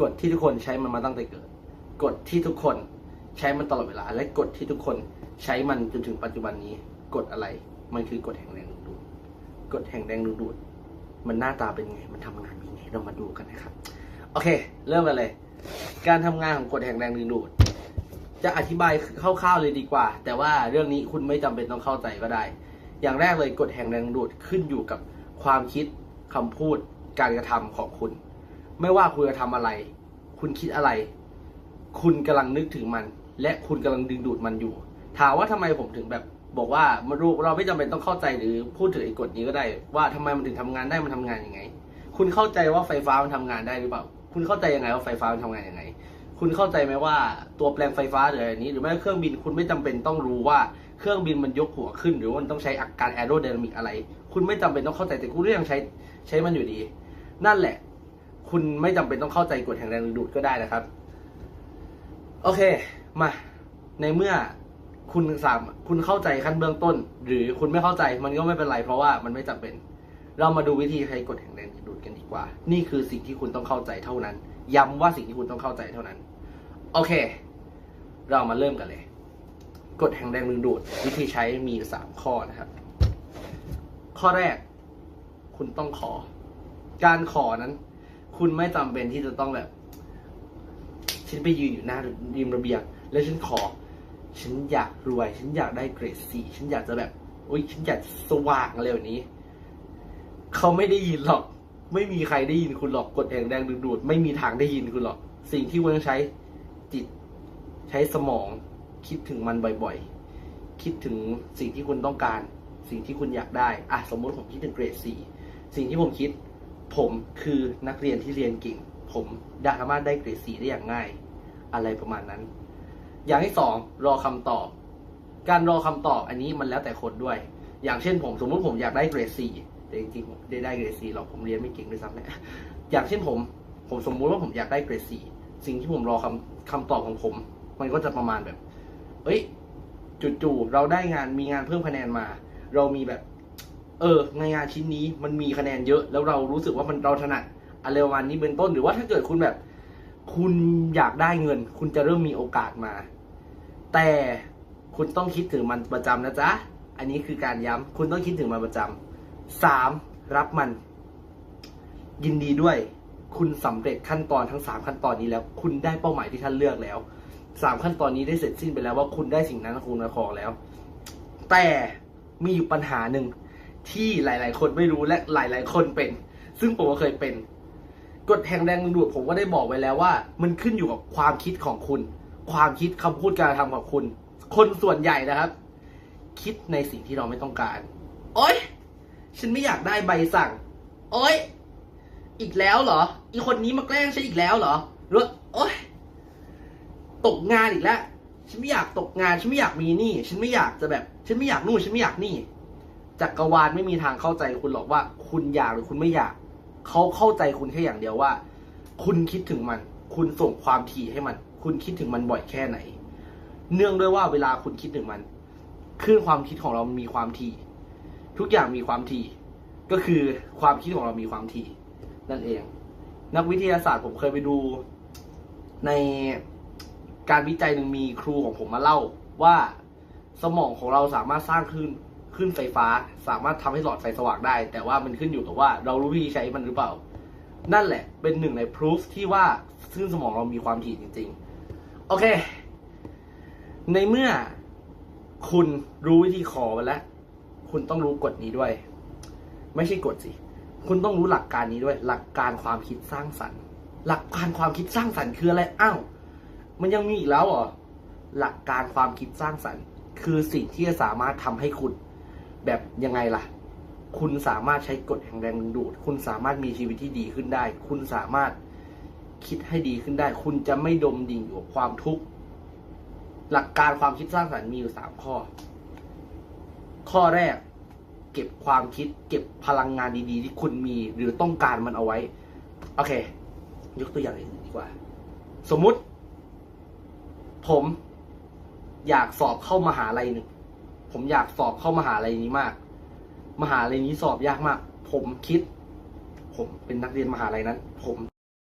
กฎที่ทุกคนใช้มันมาตั้งแต่เกิด กฎที่ทุกคนใช้มันตลอดเวลา และกฎที่ทุกคนใช้มันจนถึงปัจจุบันนี้ กฎอะไร มันคือกฎแห่งแรงดึงดูด กฎแห่งแรงดึงดูด มันหน้าตาเป็นไง มันทำงานยังไง เรามาดูกันนะครับ โอเค เริ่มกันเลย การทำงานของกฎแห่งแรงดึงดูด จะอธิบายคร่าวๆเลยดีกว่า แต่ว่าเรื่องนี้คุณไม่จำเป็นต้องเข้าใจก็ได้ อย่างแรกเลยกฎแห่งแรงดึงดูดขึ้นอยู่กับความคิดคำพูด การกระทำของคุณ ไม่ว่าคุณจะทำอะไร คุณคิดอะไร คุณกำลังนึกถึงมัน และคุณกำลังดึงดูดมันอยู่ ถามว่าทำไมผมถึงแบบบอกว่ามารู้เราไม่จำเป็นต้องเข้าใจหรือพูดถึงไอ้กฎนี้ก็ได้ ว่าทำไมมันถึงทำงานได้มันทำงานยังไง คุณเข้าใจว่าไฟฟ้ามันทำงานได้หรือเปล่า คุณเข้าใจยังไงว่าไฟฟ้ามันทำงานยังไง คุณเข้าใจไหมว่าตัวแปลงไฟฟ้าหรืออะไรนี้ หรือแม้แต่เครื่องบินคุณไม่จำเป็นต้องรู้ว่าเครื่องบินมันยกหัวขึ้น หรือว่ามันต้องใช้อาการแอโรไดนามิกอะไร คุณไม่จำเป็นต้องเข้าใจแต่คุณก็ยังใช้ใช้มันอยู่ดี นั่นแหละ คุณไม่จำเป็นต้องเข้าใจกฎแห่งแรงดึงดูดก็ได้นะครับ โอเค มา ในเมื่อคุณสามคุณเข้าใจขั้นเบื้องต้น หรือคุณไม่เข้าใจมันก็ไม่เป็นไร เพราะว่ามันไม่จำเป็น เรามาดูวิธีใช้กฎแห่งแรงดึงดูดกันดีกว่า นี่คือสิ่งที่คุณต้องเข้าใจเท่านั้น ย้ำว่าสิ่งที่คุณต้องเข้าใจเท่านั้น โอเค เรามาเริ่มกันเลย กฎแห่งแรงดึงดูด วิธีใช้มีสามข้อนะครับ ข้อแรก คุณต้องขอ การขอนั้น คุณไม่จำเป็นที่จะต้องแบบ ฉันไปยืนอยู่หน้าริมระเบียง แล้วฉันขอ ฉันอยากรวย ฉันอยากได้เกรดสี่ฉันอยากจะแบบโอ้ยฉันอยากสว่างอะไรแบบนี้ เขาไม่ได้ยินหรอก ไม่มีใครได้ยินคุณหรอกกฎแห่งแรงดึงดูด ไม่มีทางได้ยินคุณหรอก สิ่งที่คุณต้องใช้จิตใช้สมอง คิดถึงมันบ่อยๆ คิดถึงสิ่งที่คุณต้องการ สิ่งที่คุณอยากได้ อะสมมติผมคิดถึงเกรดสี่สิ่งที่ผมคิด ผมคือนักเรียนที่เรียนเก่ง ผมดสามารถได้เกรดสีได้อย่างง่าย อะไรประมาณนั้น อย่างที่สองรอคำตอบ การรอคำตอบอันนี้มันแล้วแต่คนด้วย อย่างเช่นผมสมมติผมอยากได้เกรดสี่แต่จริงๆผมได้ได้เกรดสี่หรอกผมเรียนไม่เก่งด้วยซ้ำเนี่ยอย่างเช่นผม ผมสมมุติว่าผมอยากได้เกรดสี่สิ่งที่ผมรอคำคำตอบของผม มันก็จะประมาณแบบ เอ้ยจู่ๆเราได้งานมีงานเพิ่มคะแนนมา เรามีแบบ เออในงานชิ้นนี้มันมีคะแนนเยอะ แล้วเรารู้สึกว่ามันเราถนัดอะไรประมาณนี้เป็นต้นหรือว่าถ้าเกิดคุณแบบ คุณอยากได้เงิน คุณจะเริ่มมีโอกาสมา แต่คุณต้องคิดถึงมันประจำนะจ๊ะอันนี้คือการย้ำคุณต้องคิดถึงมันประจำสามรับมัน ยินดีด้วย คุณสำเร็จขั้นตอนทั้งสามขั้นตอนนี้แล้ว คุณได้เป้าหมายที่ท่านเลือกแล้วสามขั้นตอนนี้ได้เสร็จสิ้นไปแล้วว่าคุณได้สิ่งนั้นคุณมาของแล้ว แต่มีอยู่ปัญหาหนึ่ง ที่หลาย ๆ คนไม่รู้และหลาย ๆ คนเป็น ซึ่งผมก็เคยเป็น กฎแห่งแรงดึงดูดผมก็ได้บอกไว้แล้วว่า มันขึ้นอยู่กับความคิดของคุณ ความคิดคำพูดการกระทำของคุณ คนส่วนใหญ่นะครับ คิดในสิ่งที่เราไม่ต้องการ โอ๊ย ฉันไม่อยากได้ใบสั่ง โอ๊ย อีกแล้วเหรอ อีคนนี้มาแกล้งฉันอีกแล้วเหรอหรือโอ๊ย ตกงานอีกแล้ว ฉันไม่อยากตกงาน ฉันไม่อยากมีหนี้ ฉันไม่อยากจะแบบ ฉันไม่อยากนู่น ฉันไม่อยากนี่ จักรวาลไม่มีทางเข้าใจคุณหรอกว่า คุณอยากหรือคุณไม่อยาก เขาเข้าใจคุณแค่อย่างเดียวว่า คุณคิดถึงมัน คุณส่งความถี่ให้มัน คุณคิดถึงมันบ่อยแค่ไหน เนื่องด้วยว่าเวลาคุณคิดถึงมันคลื่นความคิดของเรามีความถี่ ทุกอย่างมีความถี่ ก็คือความคิดของเรามีความถี่ นั่นเอง นักวิทยาศาสตร์ผมเคยไปดู ในการวิจัยหนึ่งมีครูของผมมาเล่าว่าสมองของเราสามารถสร้างคลื่น คลื่นไฟฟ้าสามารถทำให้หลอดไฟสว่างได้ แต่ว่ามันขึ้นอยู่กับว่าเรารู้วิธีใช้มันหรือเปล่า นั่นแหละเป็นหนึ่งในพิสูจที่ว่าคลื่นสมองเรามีความถี่จริง ๆ โอเค ในเมื่อคุณรู้วิธีขอไปแล้ว คุณต้องรู้กฎนี้ด้วย ไม่ใช่กฎสิ คุณต้องรู้หลักการนี้ด้วย หลักการความคิดสร้างสรรค์ หลักการความคิดสร้างสรรค์คืออะไรอ้าวมันยังมีอีกแล้วเหรอหลักการความคิดสร้างสรรค์ คือสิ่งที่จะสามารถทำให้คุณ แบบยังไงล่ะ คุณสามารถใช้กฎแห่งแรงดึงดูด คุณสามารถมีชีวิตที่ดีขึ้นได้ คุณสามารถคิดให้ดีขึ้นได้ คุณจะไม่ดมดิ่งอยู่กับความทุกข์ หลักการความคิดสร้างสรรค์มีอยู่สามข้อ ข้อแรก เก็บความคิด เก็บพลังงานดีๆ ที่คุณมีหรือต้องการมันเอาไว้ โอเค ยกตัวอย่างอื่นดีกว่า สมมุติ ผมอยากสอบเข้ามหาลัยหนึ่ง ผมอยากสอบเข้ามหาลัยนี้มาก มหาลัยนี้สอบยากมาก ผมคิด ผมเป็นนักเรียนมหาลัยนั้น ผม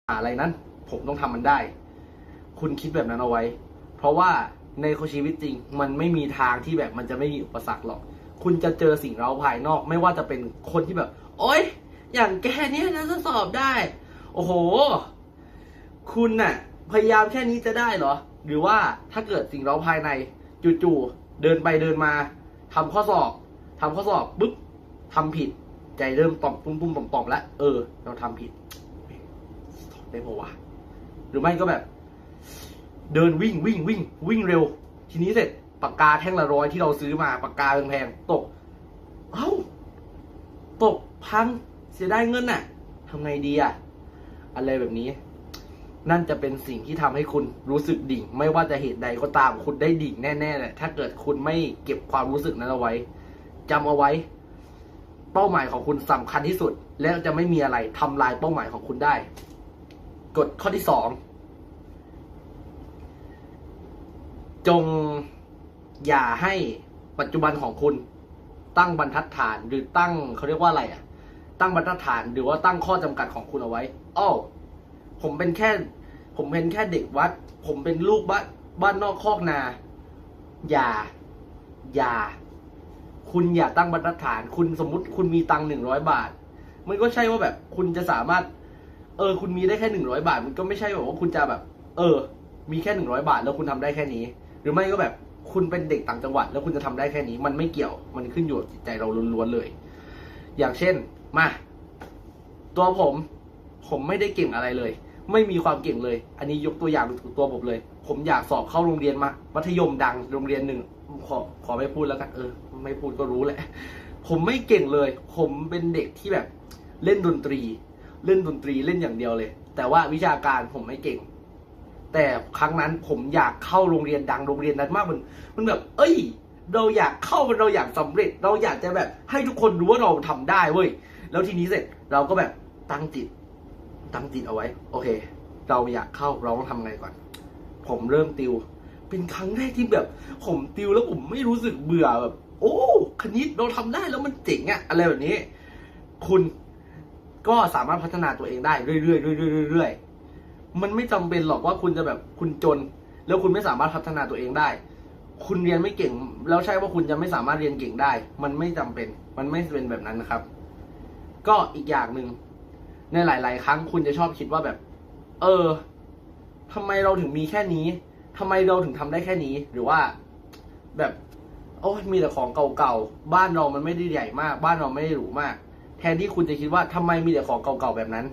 มหาลัยนั้น ผมต้องทำมันได้ คุณคิดแบบนั้นเอาไว้ เพราะว่าในชีวิตจริง มันไม่มีทางที่แบบมันจะไม่มีอุปสรรคหรอก คุณจะเจอสิ่งเร้าภายนอก ไม่ว่าจะเป็นคนที่แบบ โอ๊ย อย่างแกเนี่ยนะจะสอบได้ โอ้โห คุณน่ะ พยายามแค่นี้จะได้เหรอ หรือว่าถ้าเกิดสิ่งเร้าภายในจู่ๆ เดินไปเดินมาทำข้อสอบทำข้อสอบปุ๊บทำผิด ใจเริ่มต่อมตุ้มตุ้มต่อมต่อมแล้วเออ เราทำผิดสอบได้ปะวะหรือไม่ก็แบบ เดินวิ่งวิ่งวิ่งวิ่งเร็ว ทีนี้เสร็จปากกาแท่งละร้อยที่เราซื้อมาปากกาแพงๆตก เอ้า ตกพังเสียได้เงินน่ะทำไงดีอะอะไรแบบนี้ นั่นจะเป็นสิ่งที่ทำให้คุณรู้สึกดิ่ง ไม่ว่าจะเหตุใดก็ตาม คุณได้ดิ่งแน่ๆแหละ ถ้าเกิดคุณไม่เก็บความรู้สึกนั้นเอาไว้จำเอาไว้ เป้าหมายของคุณสำคัญที่สุด และจะไม่มีอะไรทำลายเป้าหมายของคุณได้ กฎข้อที่สองจงอย่าให้ปัจจุบันของคุณตั้งบรรทัดฐานหรือตั้งเขาเรียกว่าอะไรอะ ตั้งบรรทัดฐานหรือว่าตั้งข้อจำกัดของคุณเอาไว้อ้อ ผมเป็นแค่ ผมเป็นแค่เด็กวัด ผมเป็นลูกบ้านบ้านนอกคอกนา อย่า อย่า คุณอย่าตั้งบรรทัดฐาน คุณสมมติคุณมีตังหนึ่งร้อยบาท มันก็ใช่ว่าแบบ คุณจะสามารถ เออ คุณมีได้แค่หนึ่งร้อยบาท มันก็ไม่ใช่แบบว่าคุณจะแบบ เออ มีแค่หนึ่งร้อยบาท แล้วคุณทำได้แค่นี้ หรือไม่ก็แบบคุณเป็นเด็กต่างจังหวัด แล้วคุณจะทำได้แค่นี้ มันไม่เกี่ยว มันขึ้นอยู่กับจิตใจเราล้วนๆเลย อย่างเช่น มา ตัวผม ผมไม่ได้เก่งอะไรเลย ไม่มีความเก่งเลย อันนี้ยกตัวอย่างถึงตัวผมเลย ผมอยากสอบเข้าโรงเรียนมา มัธยมดังโรงเรียนหนึ่งขอขอไม่พูดแล้วกันเออ ไม่พูดก็รู้แหละ ผมไม่เก่งเลย ผมเป็นเด็กที่แบบเล่นดนตรี เล่นดนตรีเล่นอย่างเดียวเลย แต่ว่าวิชาการผมไม่เก่ง แต่ครั้งนั้นผมอยากเข้าโรงเรียนดังโรงเรียนนั้นมากมันมันแบบ เอ้ย เราอยากเข้ามันเราอยากสำเร็จ เราอยากจะแบบ ให้ทุกคนรู้ว่าเราทำได้เว้ยแล้วทีนี้เสร็จเราก็แบบตั้งจิต ตั้งจิตเอาไว้ โอเค เราอยากเข้าเราต้องทำไงก่อน ผมเริ่มติว เป็นครั้งแรกที่แบบ ผมติวแล้วผมไม่รู้สึกเบื่อแบบ โอ้คณิตเราทำได้แล้วมันเจ๋งอะอะไรแบบนี้ คุณก็สามารถพัฒนาตัวเองได้เรื่อยๆเรื่อยๆเรื่อยๆมันไม่จำเป็นหรอกว่าคุณจะแบบคุณจน แล้วคุณไม่สามารถพัฒนาตัวเองได้ คุณเรียนไม่เก่ง แล้วใช่ว่าคุณจะไม่สามารถเรียนเก่งได้ มันไม่จำเป็น มันไม่เป็นแบบนั้นนะครับ ก็อีกอย่างหนึ่ง ในหลาย ๆ ครั้งคุณจะชอบคิดว่าแบบ เออทำไมเราถึงมีแค่นี้ทำไมเราถึงทำได้แค่นี้ หรือว่าแบบโอ้มีแต่ของเก่าๆ บ้านเรามันไม่ได้ใหญ่มาก บ้านเราไม่ได้หรูมาก แทนที่คุณจะคิดว่าทำไมมีแต่ของเก่าๆ แบบนั้น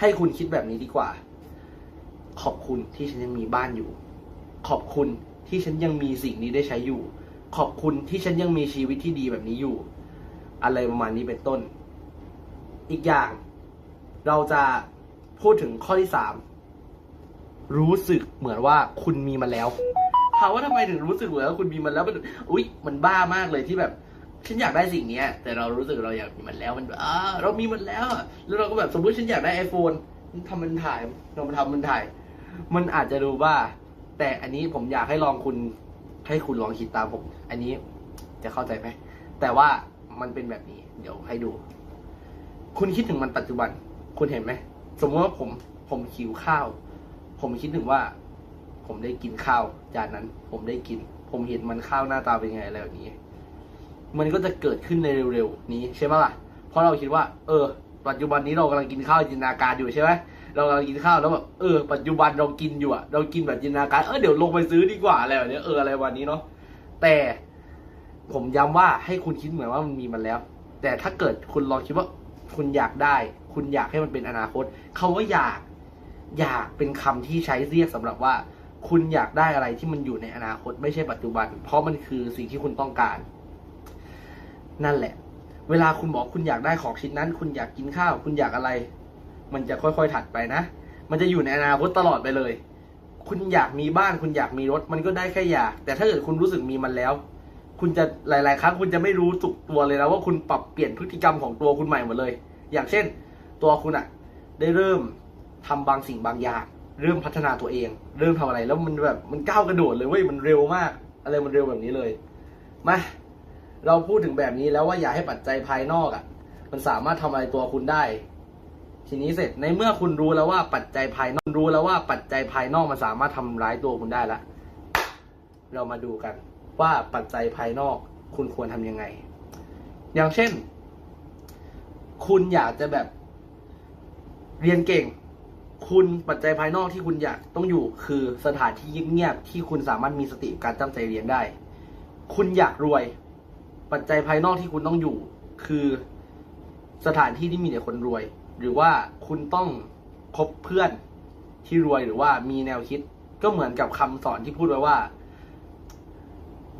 ให้คุณคิดแบบนี้ดีกว่า ขอบคุณที่ฉันยังมีบ้านอยู่ ขอบคุณที่ฉันยังมีสิ่งนี้ได้ใช้อยู่ ขอบคุณที่ฉันยังมีชีวิตที่ดีแบบนี้อยู่ อะไรประมาณนี้เป็นต้น อีกอย่าง เราจะพูดถึงข้อที่สามรู้สึกเหมือนว่าคุณมีมันแล้วถามว่าทำไมถึงรู้สึกเหมือนว่าคุณมีมันแล้วมันอุ๊ย มันบ้ามากเลยที่แบบฉันอยากได้สิ่งเนี้ย แต่เรารู้สึกเราอยากมีมันแล้วมันอ่าเรามีมันแล้วแล้วเราก็แบบสมมติฉันอยากได้ iPhone ทำมันถ่ายเรามาทำมันถ่าย มันอาจจะดูว่าแต่อันนี้ผมอยากให้ลองคุณให้คุณลองคิดตามผม อันนี้จะเข้าใจไหมแต่ว่ามันเป็นแบบนี้ เดี๋ยวให้ดู คุณคิดถึงมันปัจจุบัน คุณเห็นไหม สมมติว่าผมผมหิวข้าว ผมคิดถึงว่า ผมได้กินข้าวจานนั้น ผมได้กิน ผมเห็นมันข้าวหน้าตาเป็นไงอะไรแบบนี้ มันก็จะเกิดขึ้นในเร็วๆนี้ใช่ไหมล่ะ เพราะเราคิดว่า เออ ปัจจุบันนี้เรากำลังกินข้าวจินตนาการอยู่ใช่ไหมเรากำลังกินข้าวแล้วแบบเออปัจจุบันเรากินอยู่อะเรากินแบบจินตนาการเออเดี๋ยวลงไปซื้อดีกว่าอะไรแบบนี้เอออะไรวันนี้เนาะแต่ผมย้ำว่าให้คุณคิดเหมือนว่ามันมีมันแล้ว แต่ถ้าเกิดคุณลองคิดว่าคุณอยากได้ คุณอยากให้มันเป็นอนาคตคาว่าอยากอยากเป็นคำที่ใช้เรียกสำหรับว่า คุณอยากได้อะไรที่มันอยู่ในอนาคตไม่ใช่ปัจจุบัน เพราะมันคือสิ่งที่คุณต้องการ นั่นแหละ เวลาคุณบอกคุณอยากได้ของชิ้นนั้น คุณอยากกินข้าว คุณอยากอะไร มันจะค่อยๆถัดไปนะ มันจะอยู่ในอนาคตตลอดไปเลย คุณอยากมีบ้าน คุณอยากมีรถ มันก็ได้แค่อยาก แต่ถ้าเกิดคุณรู้สึกมีมันแล้ว คุณจะหลาย ๆ ครั้งคุณจะไม่รู้สึกตัวเลยนะว่าคุณปรับเปลี่ยนพฤติกรรมของตัวคุณใหม่หมดเลย อย่างเช่น ตัวคุณอะได้เริ่มทำบางสิ่งบางอย่างเริ่มพัฒนาตัวเอง เริ่มทำอะไรแล้วมันแบบมันก้าวกระโดดเลยเว้ยมันเร็วมาก อะไรมันเร็วแบบนี้เลยมาเราพูดถึงแบบนี้แล้วว่าอย่าให้ปัจจัยภายนอกอะ่ะ มันสามารถทำอะไรตัวคุณได้ ทีนี้เสร็จในเมื่อคุณรู้แล้วว่าปัจจัยภายนอกรู้แล้วว่าปัจจัยภายนอกมันสามารถทำร้ายตัวคุณได้ละเรามาดูกัน ว่าปัจจัยภายนอกคุณควรทำยังไง อย่างเช่น คุณอยากจะแบบ เรียนเก่ง คุณปัจจัยภายนอกที่คุณอยากต้องอยู่คือสถานที่เงียบๆที่คุณสามารถมีสติการตั้งใจเรียนได้ คุณอยากรวย ปัจจัยภายนอกที่คุณต้องอยู่ คือสถานที่ที่มีแต่คนรวย หรือว่าคุณต้องคบเพื่อนที่รวยหรือว่ามีแนวคิดก็เหมือนกับคำสอนที่พูดไว้ว่า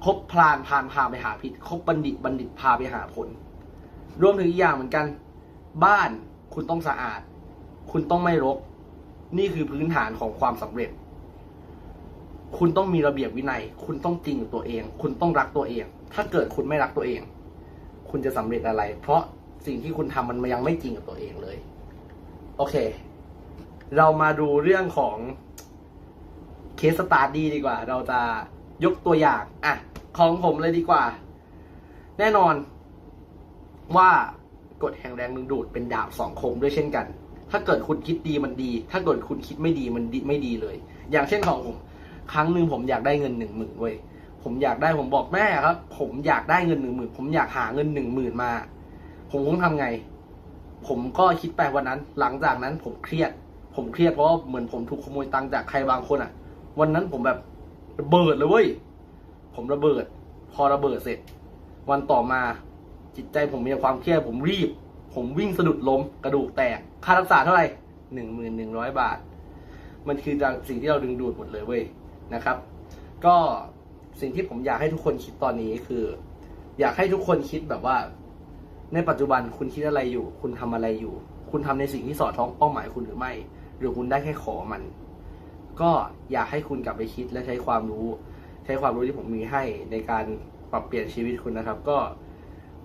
คบพลานพานพาไปหาพิษคบบัณฑิตบัณฑิตพาไปหาผล รวมถึงอีกอย่างเหมือนกัน บ้านคุณต้องสะอาด คุณต้องไม่รก นี่คือพื้นฐานของความสำเร็จ คุณต้องมีระเบียบวินัย คุณต้องจริงกับตัวเอง คุณต้องรักตัวเอง ถ้าเกิดคุณไม่รักตัวเอง คุณจะสำเร็จอะไร เพราะสิ่งที่คุณทำมันยังไม่จริงกับตัวเองเลย โอเค เรามาดูเรื่องของเคสสตาร์ดีดีกว่า เราจะยกตัวอย่าง อะ ของผมเลยดีกว่า แน่นอนว่ากฎแห่งแรงดึงดูดเป็นดาบสองคมด้วยเช่นกัน ถ้าเกิดคุณคิดดีมันดี ถ้าเกิดคุณคิดไม่ดีมันไม่ดีเลย อย่างเช่นของผม ครั้งหนึ่งผมอยากได้เงินหนึ่งหมื่นเว้ยผมอยากได้ผมบอกแม่ครับ ผมอยากได้เงินหนึ่งหมื่นผมอยากหาเงินหนึ่งหมื่นมา ผมต้องทำไง ผมก็คิดไปวันนั้น หลังจากนั้นผมเครียด ผมเครียดเพราะเหมือนผมถูกขโมยตังค์จากใครบางคนอะ วันนั้นผมแบบระเบิดเลยเว้ยผมระเบิด พอระเบิดเสร็จ วันต่อมาจิตใจผมมีความเครียดผมรีบ ผมวิ่งสะดุดล้มกระดูกแตก ค่ารักษาเท่าไหร่หนึ่งหมื่นหนึ่งร้อยบาท มันคือสิ่งที่เราดึงดูดหมดเลยเว้ยนะครับ ก็สิ่งที่ผมอยากให้ทุกคนคิดตอนนี้คือ อยากให้ทุกคนคิดแบบว่า ในปัจจุบันคุณคิดอะไรอยู่ คุณทำอะไรอยู่ คุณทำในสิ่งที่สอดคล้องเป้าหมายคุณหรือไม่ หรือคุณได้แค่ขอมัน ก็อยากให้คุณกลับไปคิดและใช้ความรู้ ใช้ความรู้ที่ผมมีให้ในการปรับเปลี่ยนชีวิตคุณนะครับ ก็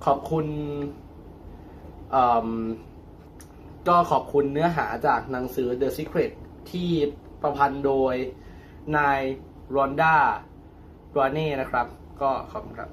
ขอบคุณอืม ก็ขอบคุณเนื้อหาจากหนังสือ The Secret ที่ประพันธ์โดยนายรอนด้ารอเน่นะครับ ก็ขอบคุณครับ